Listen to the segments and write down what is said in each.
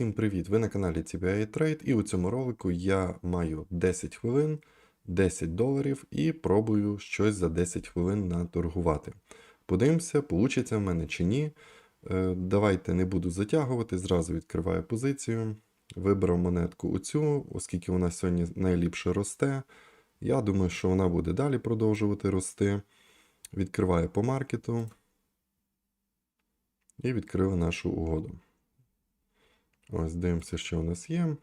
Всім привіт! Ви на каналі TBI Trade і у цьому ролику я маю 10 хвилин, 10 доларів і пробую щось за 10 хвилин наторгувати. Подивимося, получиться в мене чи ні. Е, Давайте не буду затягувати, зразу відкриваю позицію. Вибрав монетку оцю, оскільки вона сьогодні найліпше росте. Я думаю, що вона буде далі продовжувати рости. Відкриваю по маркету і відкрили нашу угоду. Ось дивимося, що у нас є.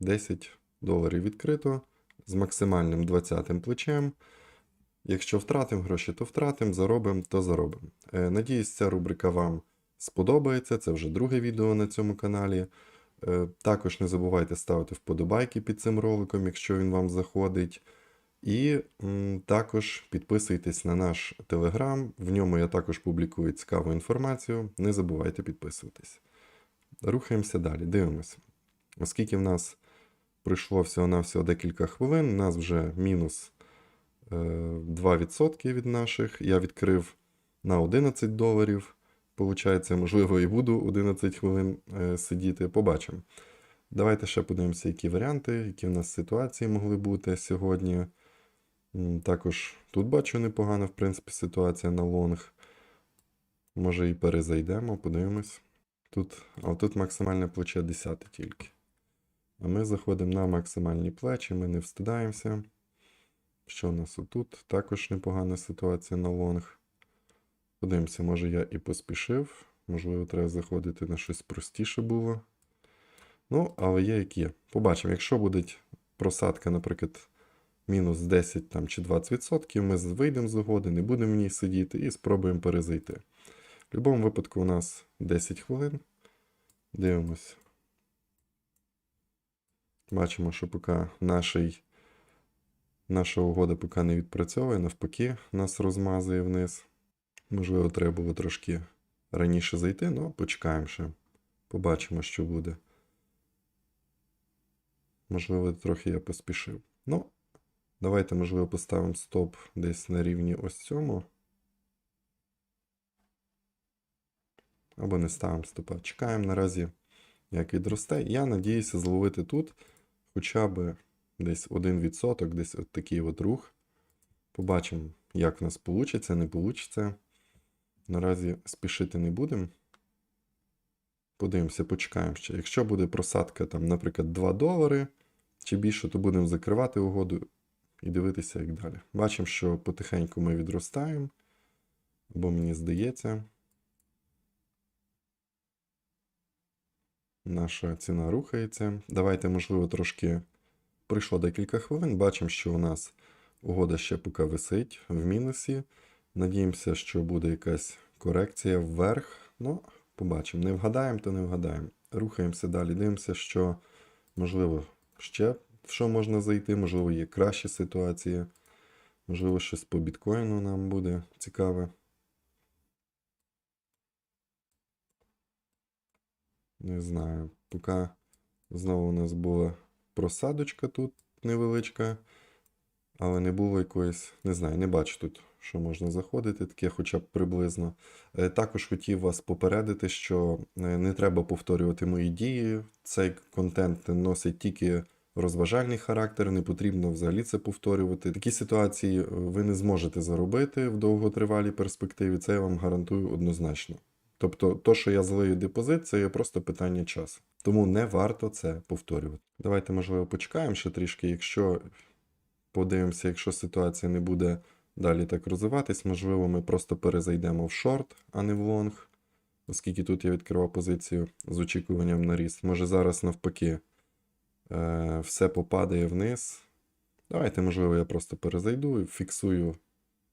10 доларів відкрито з максимальним 20 плечем. Якщо втратимо гроші, то втратимо, заробимо, то заробимо. Е, Надіюсь, ця рубрика вам сподобається. Це вже друге відео на цьому каналі. Е, Також не забувайте ставити вподобайки під цим роликом, якщо він вам заходить. І також підписуйтесь на наш телеграм. В ньому я також публікую цікаву інформацію. Не забувайте підписуватись. Рухаємося далі, дивимося. Оскільки в нас пройшло всього-навсього декілька хвилин, у нас вже мінус е, 2% від наших. Я відкрив на 11 доларів. Получається, можливо, і буду 11 хвилин е, сидіти. Побачимо. Давайте ще подивимося, які варіанти, які в нас ситуації могли бути сьогодні. Також тут бачу непогана, в принципі, ситуація на лонг. Може і перезайдемо, подивимось. Тут, а тут максимальне плече 10 тільки. А ми заходимо на максимальні плечі, ми не встидаємося. Що у нас отут? Також непогана ситуація на лонг. Подивимося, може я і поспішив. Можливо, треба заходити на щось простіше було. Ну, але є як є. Побачимо, якщо буде просадка, наприклад, мінус 10 там, чи 20%, ми вийдемо з угоди, не будемо в ній сидіти і спробуємо перезайти. В будь-якому випадку у нас 10 хвилин. Дивимось. Бачимо, що поки нашій, наша угода поки не відпрацьовує, навпаки, нас розмазує вниз. Можливо, треба було трошки раніше зайти, але почекаємо ще. Побачимо, що буде. Можливо, трохи я поспішив. Ну, давайте, можливо, поставимо стоп десь на рівні ось цьому. Або не ставимо стопа. Чекаємо наразі, як відросте. Я надіюся зловити тут хоча б десь 1%, десь от такий от рух. Побачимо, як в нас вийде, не вийде. Наразі спішити не будемо. Подивимося, почекаємо ще. Якщо буде просадка, там, наприклад, 2 долари чи більше, то будемо закривати угоду і дивитися, як далі. Бачимо, що потихеньку ми відростаємо, бо мені здається. Наша ціна рухається. Давайте, можливо, трошки пройшло декілька хвилин. Бачимо, що у нас угода ще поки висить в мінусі. Надіємося, що буде якась корекція вверх. Ну, побачимо. Не вгадаємо, то не вгадаємо. Рухаємося далі. Дивимося, що можливо ще в що можна зайти, можливо, є кращі ситуації. Можливо, щось по біткоїну нам буде цікаве. Не знаю. Поки знову у нас була просадочка тут невеличка, але не було якоїсь, не знаю, не бачу тут, що можна заходити, таке хоча б приблизно. Е, Також хотів вас попередити, що е, не треба повторювати мої дії. Цей контент носить тільки розважальний характер, не потрібно взагалі це повторювати. Такі ситуації е, ви не зможете заробити в довготривалій перспективі, це я вам гарантую однозначно. Тобто, то, що я злию депозит, це є просто питання часу. Тому не варто це повторювати. Давайте, можливо, почекаємо ще трішки. Якщо подивимося, якщо ситуація не буде далі так розвиватись, можливо, ми просто перезайдемо в шорт, а не в лонг, оскільки тут я відкривав позицію з очікуванням на ріст. Може зараз навпаки е, все попадає вниз. Давайте, можливо, я просто перезайду і фіксую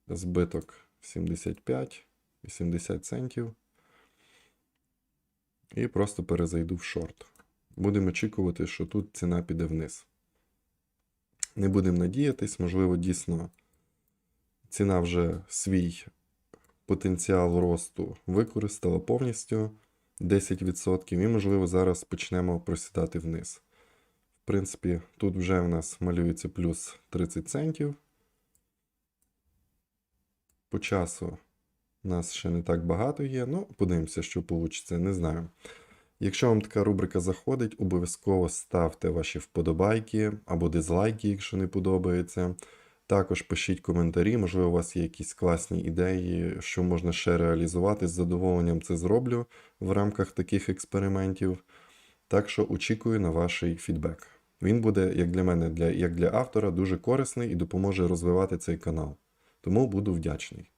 збиток 75-80 центів. І просто перезайду в шорт. Будемо очікувати, що тут ціна піде вниз. Не будемо надіятись, можливо, дійсно ціна вже свій потенціал росту використала повністю 10%, і, можливо, зараз почнемо просідати вниз. В принципі, тут вже в нас малюється плюс 30 центів. По часу нас ще не так багато є. Ну, подивимося, що вийде, не знаю. Якщо вам така рубрика заходить, обов'язково ставте ваші вподобайки або дизлайки, якщо не подобається. Також пишіть коментарі, можливо, у вас є якісь класні ідеї, що можна ще реалізувати. З задоволенням це зроблю в рамках таких експериментів. Так що очікую на ваш фідбек. Він буде, як для мене, як для автора, дуже корисний і допоможе розвивати цей канал. Тому буду вдячний.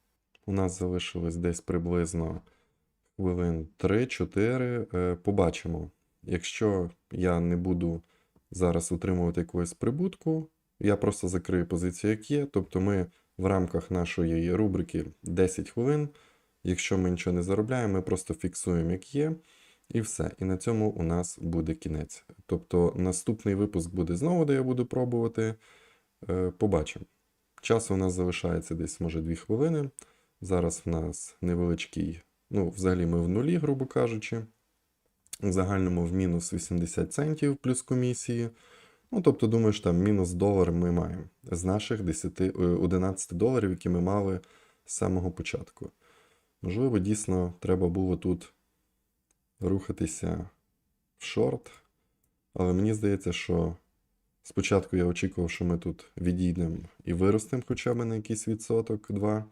У нас залишилось десь приблизно хвилин 3-4. Е, Побачимо. Якщо я не буду зараз утримувати якогось прибутку, я просто закрию позицію, як є. Тобто ми в рамках нашої рубрики 10 хвилин. Якщо ми нічого не заробляємо, ми просто фіксуємо, як є, і все. І на цьому у нас буде кінець. Тобто наступний випуск буде знову, де я буду пробувати. Е, Побачимо. Часу у нас залишається десь, може, 2 хвилини. Зараз в нас невеличкий, ну, взагалі ми в нулі, грубо кажучи. В загальному в мінус 80 центів плюс комісії. Ну, тобто, думаю, що там мінус долар ми маємо з наших 10, е, 11 доларів, які ми мали з самого початку. Можливо, дійсно треба було тут рухатися в шорт, але мені здається, що спочатку я очікував, що ми тут відійдемо і виростемо хоча б на якийсь відсоток, два,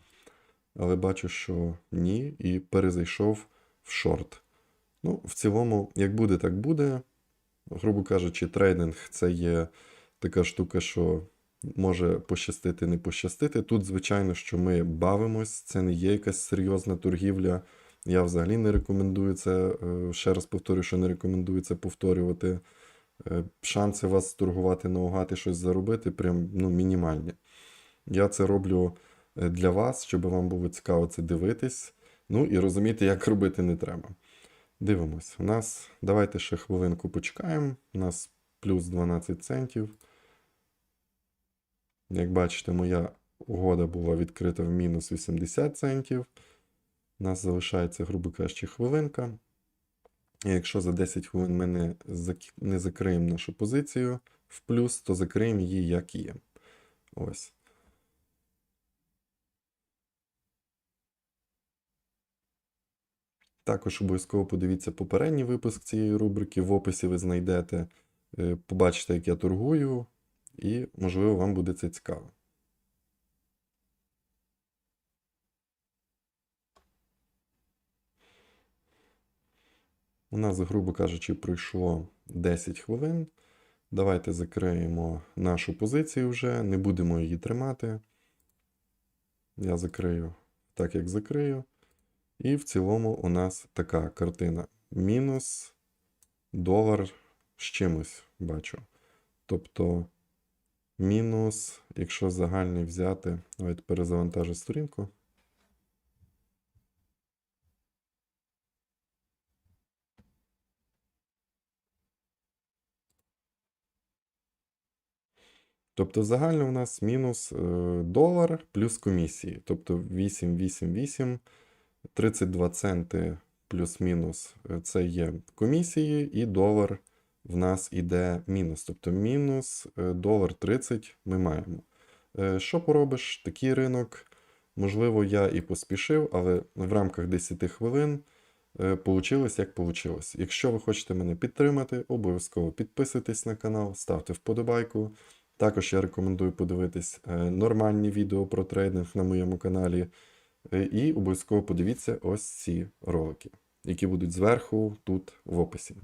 але бачу, що ні, і перезайшов в шорт. Ну, в цілому, як буде, так буде. Грубо кажучи, трейдинг це є така штука, що може пощастити, не пощастити. Тут, звичайно, що ми бавимось, це не є якась серйозна торгівля. Я взагалі не рекомендую це. е, Ще раз повторюю, що не рекомендую це повторювати. Е, Шанси вас торгувати наугад і щось заробити прям ну, мінімальні. Я це роблю для вас, щоб вам було цікаво це дивитись. Ну і розуміти, як робити не треба. Дивимось. У нас, давайте ще хвилинку почекаємо. У нас плюс 12 центів. Як бачите, моя угода була відкрита в мінус 80 центів. У нас залишається, грубо кажучи, хвилинка. І якщо за 10 хвилин ми не, зак- не закриємо нашу позицію в плюс, то закриємо її як є. Ось. Також обов'язково подивіться попередній випуск цієї рубрики. В описі ви знайдете, е, побачите, як я торгую, і, можливо, вам буде це цікаво. У нас, грубо кажучи, пройшло 10 хвилин. Давайте закриємо нашу позицію вже, не будемо її тримати. Я закрию так, як закрию. І в цілому у нас така картина. Мінус долар з чимось бачу. Тобто мінус, якщо загальний взяти, давайте перезавантажу сторінку. Тобто загально у нас мінус е, долар плюс комісії. Тобто 8, 8, 8, 32 центи плюс-мінус е, це є комісії, і долар в нас іде мінус. Тобто мінус е, долар 30 ми маємо. Е, Що поробиш? Такий ринок. Можливо, я і поспішив, але в рамках 10 хвилин получилось як получилось. Якщо ви хочете мене підтримати, обов'язково підписуйтесь на канал, ставте вподобайку. Також я рекомендую подивитись нормальні відео про трейдинг на моєму каналі. Е, І обов'язково подивіться ось ці ролики, які будуть зверху тут в описі.